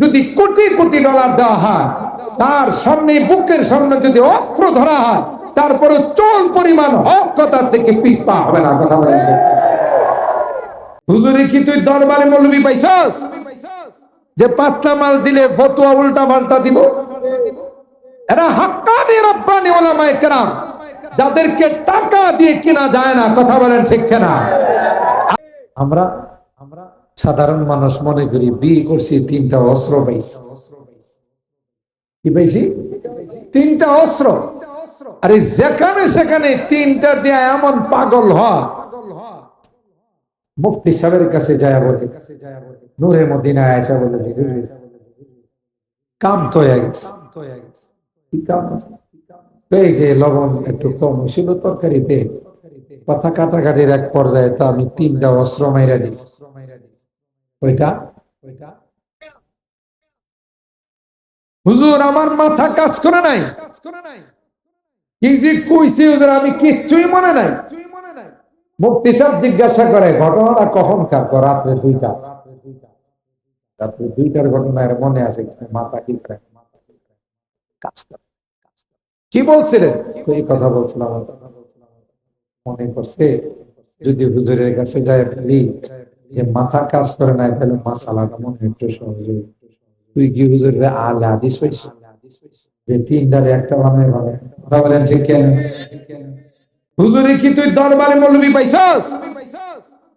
যদি কোটি কোটি ডলার দেওয়া হয়, তার সামনে, বুকের সামনে যদি অস্ত্র ধরা হয়, তারপরে চল পরিমাণ হক কথা থেকে পিছপা হবে না কথা ঠিক। হুজুরে কি তুই দরবারে মৌলবি পাইছস? যে পাতলা মাল দিলে ফতোয়া উল্টা পাল্টা দিব? এরা হাক্কানি রব্বানি কেরাম, যাদেরকে টাকা দিয়ে কিনা যায় না, কথা বলেন ঠিক কিনা? আমরা সাধারণ মানুষ মনে করি বিয়ে করছি, তিনটা অস্ত্র পাইছি। কি পাইছি? তিনটা অস্ত্র। আরে যেখানে সেখানে তিনটা দিয়ে এমন পাগল হয় মুফতি সাহেবের কাছে যায় বলে, নূরে মদিনা আয়সা বলে, কাম তো এই যে লবণ একটু কম ছিল তরকারিতে কথা কাটাকাটির এক পর্যায়ে তো আমি তিনটা অস্ত্র মাইরা দিছি ওইটা ওইটা। হুজুর, আমার মাথা কাজ করে নাই। কি যে কইছে হুজুর, আমি কিচ্ছুই মনে নাই। মুক্তি জিজ্ঞাসা করে, ঘটনাটা কার? দুইটা। দুইটার ঘটনা, এর মনে? মাথা কি? করে কাজ করে? কি বলছিলেন? এই কথা বলছিলাম। মনে করছে যদি হুজুরের কাছে যায় বলি যে মাথা কাজ করে না তাহলে মাসালাটা মনে একটু সহজ। তুই কি হুজুরের আলে যে একটা ভাবে কথা বলেন কেন? হুজুরে, কি তুই দরবারে পাইছস?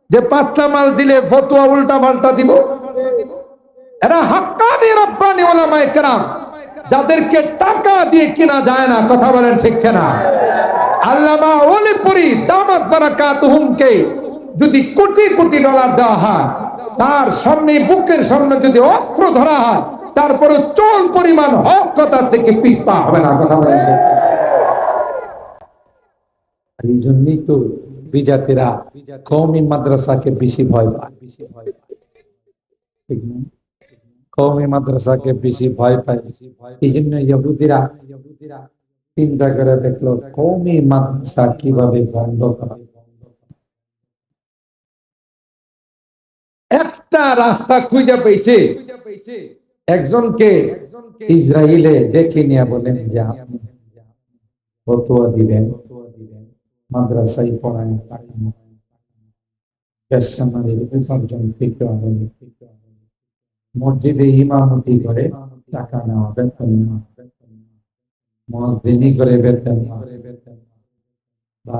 যে পাতলা মাল দিলে ফতোয়া উল্টা পাল্টা দিব? এরা হাক্কানি রব্বানি ওলামায়ে কেরাম, যাদেরকে টাকা দিয়ে কিনা যায় না। কথা বলেন, ঠিক কেনা? আল্লামা ওলিপুরি দামাত বারাকাতুহুমকে যদি কোটি কোটি ডলার দেওয়া হয়, তার সামনে, বুকের সামনে যদি অস্ত্র ধরা হয়, তারপরে চল পরিমাণ হক কথা থেকে পিছপা হবে না, কথা বলেন। এই জন্যই তো বিজাতিরা কৌমি মাদ্রাসাকে বেশি ভয় পায়। ঠিক না? কৌমি মাদ্রাসাকে বেশি ভয় পায়। এই জন্য ইহুদিরা চিন্তা করে দেখল কৌমি মাদ্রাসা কীভাবে বন্ধ করা একটা রাস্তা খুঁজে পেয়েছে একজনকে ইসরায়েলে ডেকে নিয়ে বলেন যে, আপনি ফতোয়া দিবেন। মাদ্রাসায় পড়ায় মসজিদে ইমামতি করে টাকা নেওয়া বেতন নেওয়া। করে বেতন বা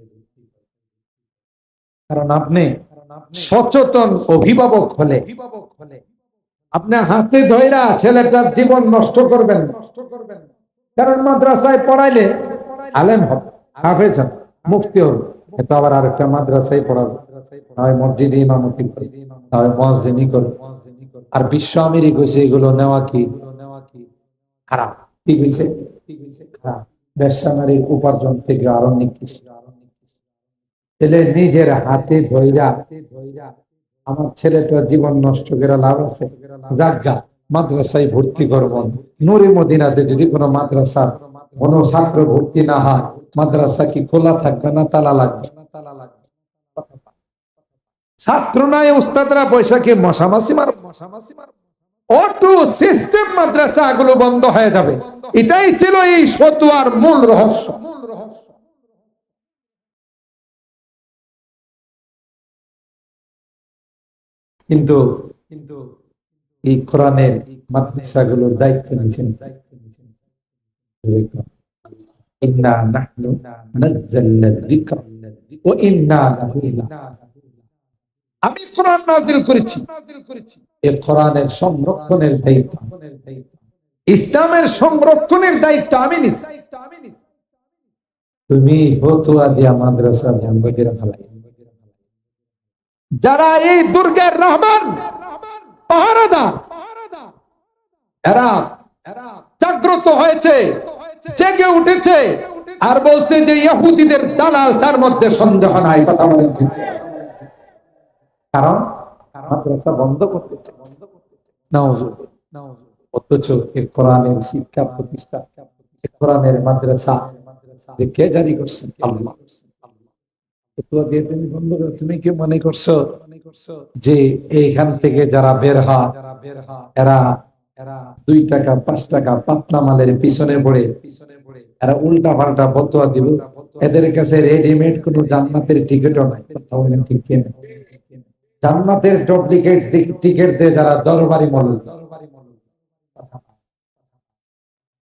কারণ আপনি সচেতন অভিভাবক হলে আপনি হাতে ধৈরা ছেলেটার জীবন নষ্ট করবেন। না। কারণ মাদ্রাসায় পড়াইলে আলেম হবে, হাফেজ হবে, মুফতি হবে। এটা আবার আরেকটা মাদ্রাসায় পড়াবে হয় মসজিদে ইমামতি হয় মসজিদি করে। আর বিশ্ব আমিরি কইছে, এগুলো নেওয়া কি? খারাপ। কি কইছে? খারাপ। ব্যবসা নারীর উপার্জন থেকে আরও নিকৃষ্ট। ছেলে নিজের হাতে ধইরা, আমার ছেলেটা জীবন নষ্ট করে লাভ আছে। জাগা মাদ্রাসায় ভর্তি করব। নুরে মদিনাতে যদি কোনো মাদ্রাসা কোনো ছাত্র ভর্তি না হয়, মাদ্রাসা কি খোলা থাকবে না তালা লাগবে? ছাত্র নাই, উস্তাদরা পয়সাকে মশামাসি মার মশামাসি মার। অটো সিস্টেম মাদ্রাসা গুলো বন্ধ হয়ে যাবে। এটাই ছিল এই ফতোয়ার মূল রহস্য। কিন্তু কিন্তু এই কোরআনের মাদ্রাসাগুলোর দায়িত্ব নিয়েছেন। ইন্না নাহনু নাযালনা যিকরা ওয়া ইন্না আমি কোরআন নাযিল করেছি। এই কোরআনের সংরক্ষণের দায়িত্ব। ইসলামের সংরক্ষণের দায়িত্ব আমি নিছি। তুমি ফতোয়া দিয়া মাদ্রাসা বন্ধ করে ফেলাই যারা এই দুর্গের রহমান, পাহারাদার, এরা জাগ্রত হয়েছে, জেগে উঠেছে, আর বলছে যে ইহুদিদের দালাল তার মধ্যে সন্দেহ নাই, কথা বলেন কারণ মাদ্রাসা বন্ধ করতে। অথচ কোরআনের শিক্ষা প্রতিষ্ঠা কোরআনের মাদ্রাসা কে জারি করছেন আল্লাহ। তুমি কি মনে করছ যে এইখান থেকে যারা বের হয়, এরা দুই টাকা, পাঁচ টাকা পাতলা মালের পিছনে পড়ে, এরা উল্টা পাল্টা বতুয়া দিব। এদের কাছে রেডিমেড কোন জান্নাতের টিকিটও নাই। জান্নাতের ডুপ্লিকেট টিকিট দিয়ে যারা দরবারি মল